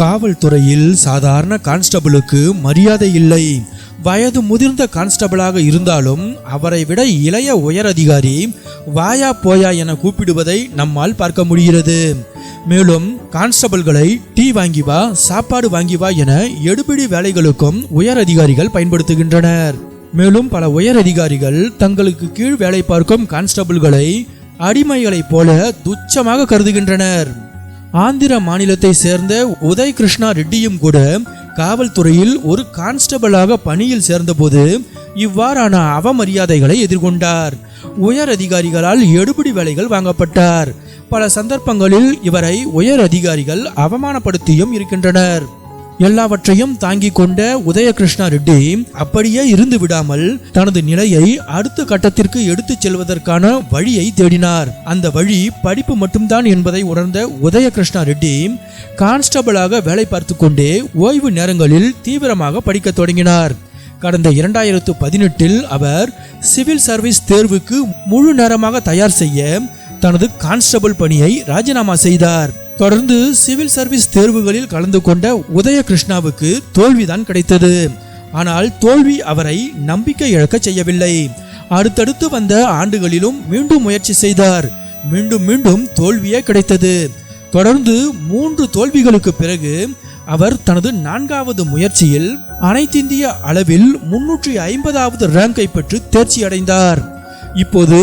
காவல்துறையில் சாதாரண கான்ஸ்டபிளுக்கு மரியாதை இல்லை. வயது முதிர்ந்த கான்ஸ்டபிளாக இருந்தாலும் அவரை விட இளைய உயர் அதிகாரி வாயா போயா என கூப்பிடுவதை நம்மால் பார்க்க முடிகிறது. மேலும் கான்ஸ்டபிள்களை டீ வாங்கி வா சாப்பாடு வாங்கி வா என எடுபிடி வேலைகளுக்கும் உயர் அதிகாரிகள் பயன்படுத்துகின்றனர். மேலும் பல உயர் அதிகாரிகள் தங்களுக்கு கீழ் வேலை பார்க்கும் கான்ஸ்டபிள்களை அடிமைகளைப் போல துச்சமாக கருதுகின்றனர். ஆந்திர மாநிலத்தை சேர்ந்த உதய் கிருஷ்ணா ரெட்டியும் கூட காவல்துறையில் ஒரு கான்ஸ்டபிளாக பணியில் சேர்ந்தபோது இவ்வாறான அவமரியாதைகளை எதிர்கொண்டார். உயர் அதிகாரிகளால் எடுபிடி வேலைகள் வாங்கப்பட்டார். பல சந்தர்ப்பங்களில் இவரை உயர் அதிகாரிகள் அவமானப்படுத்தியும் இருக்கின்றனர். எல்லாவற்றையும் தாங்கிக் கொண்ட உதயகிருஷ்ணா ரெட்டி அப்படியே இருந்து விடாமல் தனது நிலையை அடுத்த கட்டத்திற்கு எடுத்துச் செல்வதற்கான வழியை தேடினார். அந்த வழி படிப்பு மட்டும்தான் என்பதை உணர்ந்த உதயகிருஷ்ணா ரெட்டி கான்ஸ்டபிளாக வேலை பார்த்து கொண்டே ஓய்வு நேரங்களில் தீவிரமாக படிக்க தொடங்கினார். கடந்த இரண்டாயிரத்து பதினெட்டில் அவர் சிவில் சர்வீஸ் தேர்வுக்கு முழு நேரமாக தயார் செய்ய தனது கான்ஸ்டபிள் பணியை ராஜினாமா செய்தார். தொடர்ந்து சிவில் சர்வீஸ் தேர்வுகளில் கலந்து கொண்ட உதய கிருஷ்ணாவுக்கு தோல்விதான் கிடைத்தது. ஆனால் தோல்வி அவரை நம்பிக்கை இழக்கச் செய்யவில்லை. அடுத்தடுத்து வந்த ஆண்டுகளிலும் மீண்டும் முயற்சி செய்தார். மீண்டும் மீண்டும் தோல்வியே கிடைத்தது. தொடர்ந்து மூன்று தோல்விகளுக்கு பிறகு அவர் தனது நான்காவது முயற்சியில் அனைத்திந்திய அளவில் முன்னூற்றி ஐம்பதாவது ரேங்கை பெற்று தேர்ச்சி அடைந்தார் இப்போது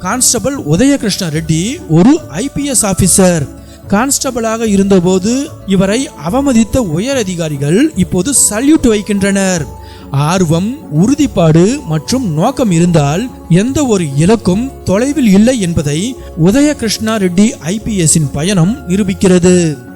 கான்ஸ்டபிள் உதயகிருஷ்ண ரெட்டி ஒரு ஐபிஎஸ் ஆபீசர். கான்ஸ்டபிளாக இருந்தபோது இவரை அவமதித்த உயர் அதிகாரிகள் இப்போது சல்யூட் வைக்கின்றனர். ஆர்வம் உறுதிப்பாடு மற்றும் நோக்கம் இருந்தால் எந்த ஒரு இலக்கும் தொலைவில் இல்லை என்பதை உதயகிருஷ்ணா ரெட்டி ஐபிஎஸ்ஸின் பயணம் நிரூபிக்கிறது.